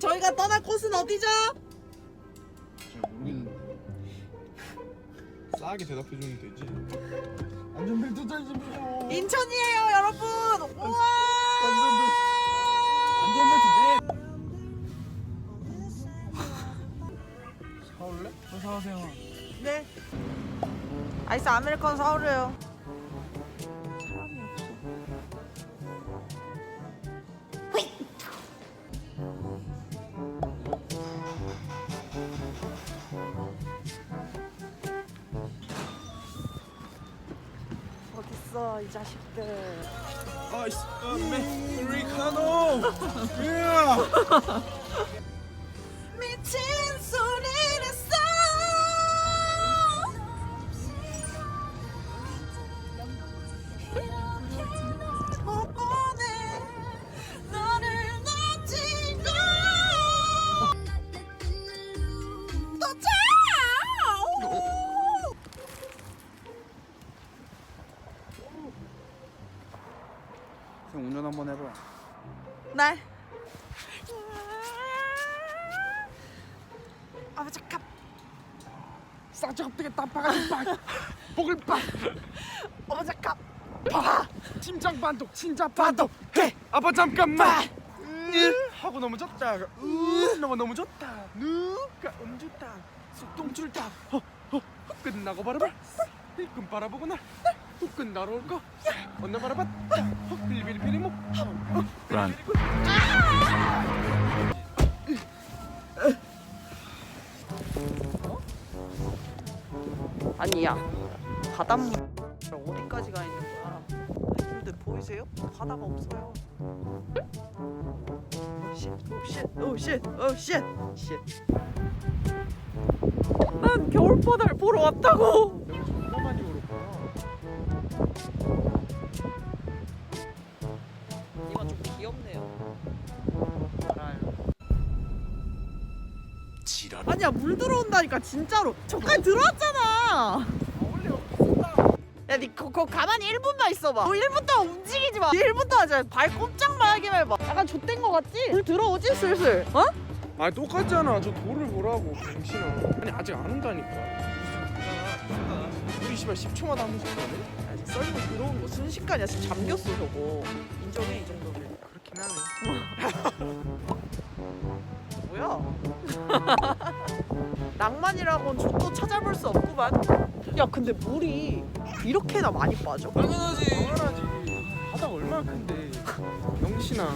저희가 떠날 곳은 어디죠? 잘 모르겠는데 싸게 대답해 주면 되지. 안전벨트 짜주십시오 인천이에요 여러분. 우와! 안전벨트 네. 사올래? 사오세요 네. 아이스 아메리카노 사오래요 이 자식들. 아이스 아메리카노. 예 해봐 네. 아 잠깐. 싸지겁되게 땀바가지 빡 목을 빡어 잠깐. 봐 심장 반독 진짜 반독 해. 아빠 잠깐만. 으, 하고 넘어졌다. 으, 넘어 넘어졌다. 누가 음주다. 속동 줄다. 허, 허, 허, 끝나고 바라봐. 일끔 바라보거나 또 끝나러 올거 언나 바라봤다 허, 빌빌빌이 목 어, 빌빌빌이 아니야. 바닷물 어디까지 가 있는 거야? 근데 보이세요? 바다가 없어요. 쉣, 오 쉣, 오 쉣, 오 쉣, 쉣. 난 겨울바다를 보러 왔다고. 존나 많이 울었구나 이마 좀 귀엽네요. 지랄 아니야 물 들어온다니까 진짜로. 저까지 들어왔잖아. 원래 없었다 야, 니 거, 거 가만히 1분만 있어봐. 너 1분 동안 움직이지 마. 1분 동안 진짜 발 꼼짝만 하기만 해봐. 약간 좆된 거 같지? 물 들어오지 슬슬. 어? 아니 똑같잖아 저 돌을 보라고 병신아 아니 아직 안 온다니까 우리 씨발 10초마다 한 번씩 가네 썰고 들어온 거 순식간이야. 지금 잠겼어 저거. 인정해 이 정도면. 그렇긴 하네 뭐야? 낭만이라고는 족도 찾아볼 수 없구만. 야 근데 물이 이렇게나 많이 빠져? 당연하지 당연하지 바다 얼마나 큰데 병신아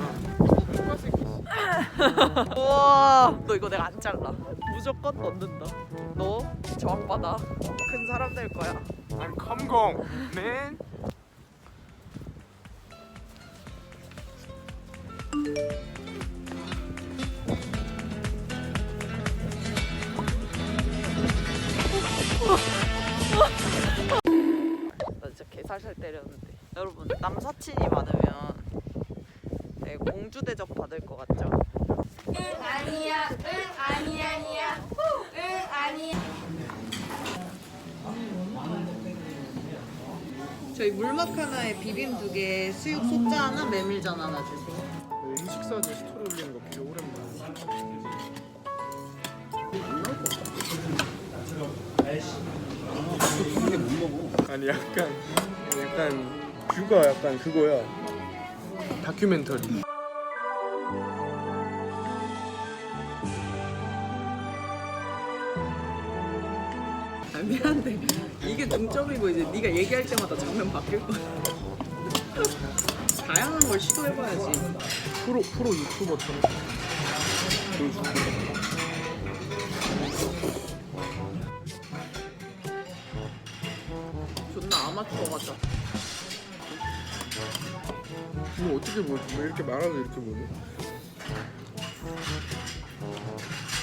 누가 새끼 우와 너 이거 내가 안 잘라. 무조건 넣는다. 너 저항받아. 큰 사람 될 거야. I'm come man. 나 진짜 개살살 때렸는데. 여러분 남사친이 많으면 되게 공주 대접 받을 것? 응 저희 물막 하나에 비빔 두 개, 수육 소짜 하나, 메밀전 하나 주세요. 음식 사진 스토리 올리는 거 되게 오랜만에. 아니 약간 약간 뷰가 약간 그거야. 다큐멘터리 이게 중점이고 이제 네가 얘기할 때마다 장면 바뀔 거야. 다양한 걸 시도해봐야지. 프로 프로 유튜버처럼 존나 아마추어 같다. 이거 어떻게 보여줘? 왜 이렇게 말하고 이렇게 보여?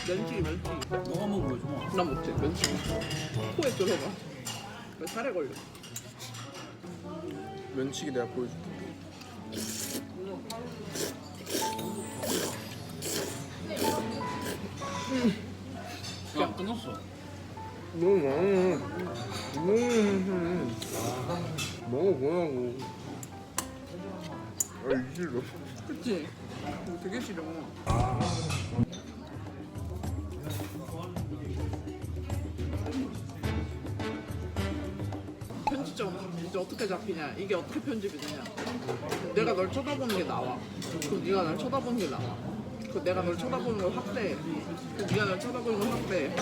면치기 면치기. 너 한번 보여줘. 나 못해 면치기. 코에 들어가. 왜 살에 걸려? 면치기 내가 보여줄게 야 끝났어 너무 많아 음, 먹어 보라고 아 이질러 그치? 되게 싫어. 잡히냐? 이게 어떻게 편집이 되냐? 내가 널 쳐다보는 게 나와. 그럼 네가 날 쳐다보는 게 나와. 그 내가 널 쳐다보는 걸 확대해 그 네가 날 쳐다보는 걸 확대해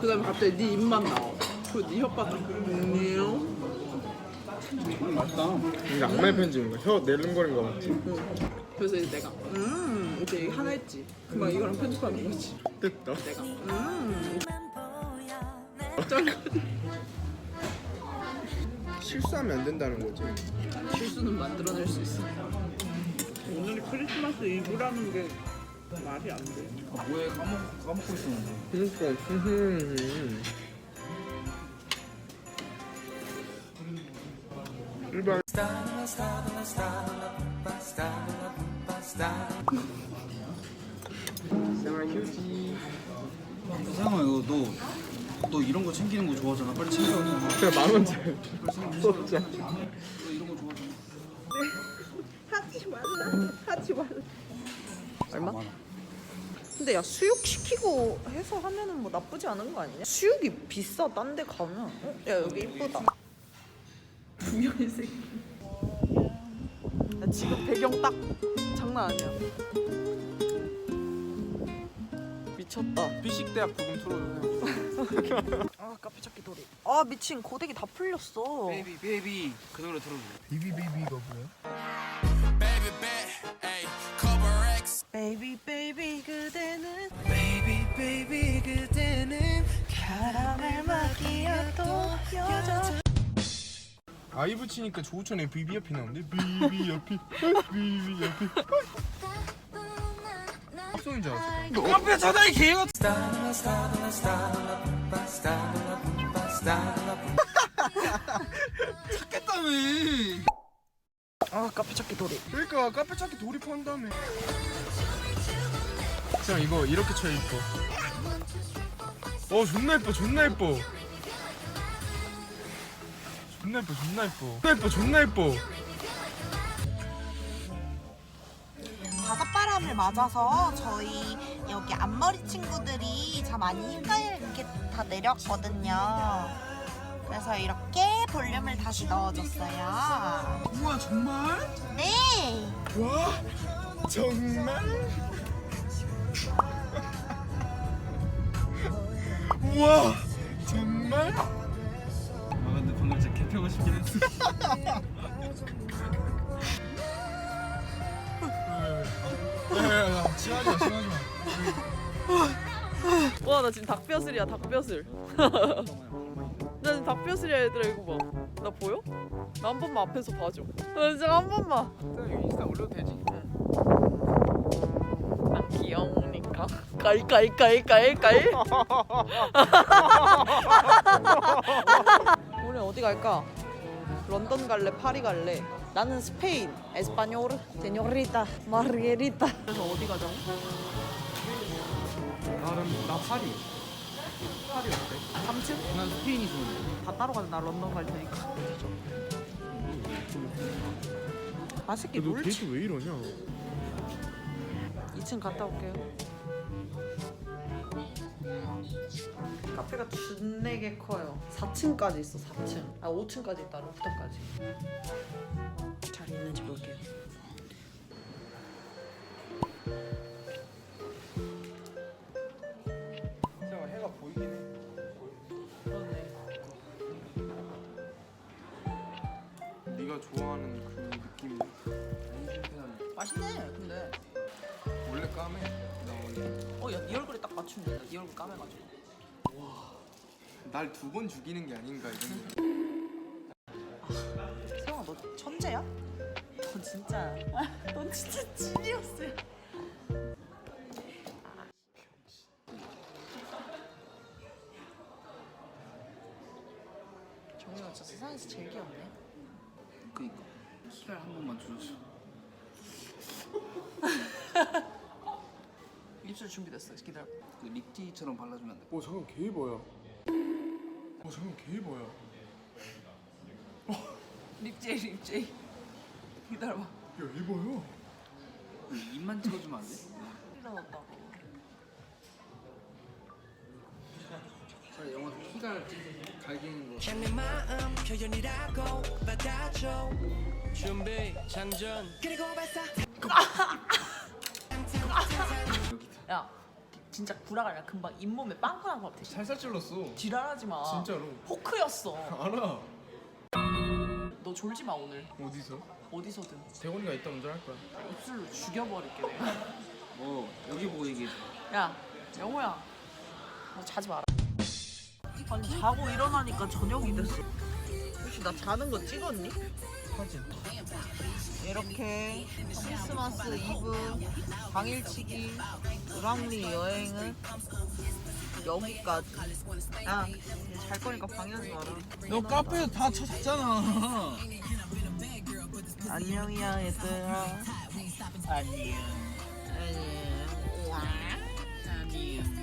그 다음에 갑자기 네 입만 나와. 그리고 네 혓바닥. 음, 맛있다. 이게 악마의 편집인가? 혀 내름거린 거 맞지? 그래서 이제 내가 음 이렇게 하나 했지. 그만 이거랑 편집하는 거지. 됐다. 내가 음. 쩔거든 실수하면 안 된다는 거지 실수는 만들어낼 수 있어 오늘이 크리스마스 이브라는 게 말이 안 돼 아, 뭐해 까먹고 까먹고 있었는데. 그러니까 흠흠흠. 일반 생활 휴지 이거 너. 너 이런 거 챙기는 거 좋아하잖아. 빨리 챙겨. 그냥 만 원짜리 빨리 챙겨. 소자 너 이런 거 좋아하잖아. 하지 말라 하지 말라 얼마? 근데 야 수육 시키고 해서 하면은 뭐 나쁘지 않은 거 아니냐? 수육이 비싸 딴 데 가면 어? 야 여기 이쁘다 분명히 생야 지금 배경 딱 장난 아니야 미쳤다. 비식대학 부금 틀어주세요. 아 카페 찾기 도리 아 미친 고데기 다 풀렸어. 베이비 베이비. 그 노래 들어줘. 비비비비가 뭐야? 베이비 베이비 그대는. 아이 붙이니까 조우천의 비비어피 나오는데. 비비어피 비비어피 합성인 줄 알았어. 카페 사다리 개가. 찾겠다며. 아 카페 찾기 도리 그러니까 카페 찾기 돌입한 다음에 자 이거 이렇게 쳐야 이뻐 어 존나 이뻐 존나 이뻐. 존나 이뻐 존나 이뻐. 존나 이뻐 존나 이뻐 바닷바람을 맞아서 저희 여기 앞머리 친구들이 참 많이 이렇게 다 내렸거든요. 그래서 이렇게 볼륨을 다시 넣어줬어요. 우와 정말? 네! 와 정말 우와 정말 아 근데 방금 진짜 개 펴고 싶긴 했어. 야야야 지하지 마 지하지 마 와 나 지금 닭뼈슬이야 닭뼈슬. 나 지금 닭뼈슬이야 얘들아 이거 봐나 보여? 나 한 번만 앞에서 봐줘. 나 진짜 한 번만. 이거 인스타 올려도 되지? 난 귀여우니까. 깔깔깔깔깔. 우리 어디 갈까? 런던 갈래? 파리 갈래? 나는 스페인 에스파뇰 세뇨리타 마르게리타 그래서 어디 가자고? 나는 나 파리 파리 어때? 3층? 난 스페인이 좋은데. 다 따로 가자 나 런던 갈 테니까 맛있게 너 놀지 왜 이러냐 2층 갔다 올게요. 카페가 준내게 커요. 4층까지 있어, 4층. 아, 5층까지 있다, 로프터까지. 잘 있는지 볼게요. 진짜 해가 보이긴 해 그렇네. 네가 좋아하는 그 느낌 맛있네, 근데. 원래 까매 맞추면 된다. 네 얼굴 까매가지고. 날두 번 죽이는 게 아닌가 이런 세영아, 너 천재야? 너 진짜. 넌 진짜 찐이었어요. 정민아 진짜 세상에서 제일 귀엽네. 그니까 키를 한 번만 줘줘. 입술 준비됐어. 기다려. 그 립티처럼 발라주면 안 돼? 어 잠깐 개 이뻐요 어 잠깐 개 이뻐요 립제이 립제이. 기다려봐. 야 이뻐요 그 입만 찍어주면 안 돼? 일어났다고. 자 영화 키가 찍 갈기는 거. 내 마음 표현이라고 받아줘 준비 장전 그리고 발사 야 진짜 구라가 금방 잇몸에 빵꾸 난거 같아. 살살 찔렀어. 지랄하지 마. 진짜로. 포크였어. 알아. 너 졸지 마 오늘. 어디서? 어디서든. 대건이가 이따 운전할 거야. 입술로 죽여버릴게 내가. 뭐 여기 보고 얘기해. 야 영호야. 너 자지 마라. 아니 자고 일어나니까 저녁이 됐어. 혹시 나 자는 거 찍었니? 사진 이렇게 크리스마스 이브 당일치기 우랑리 여행은 여기까지. 아잘 거니까 방해하지 마라. 너 카페에서 다 찾았잖아. 안녕이야 얘들아. 안녕. 안녕. 안녕.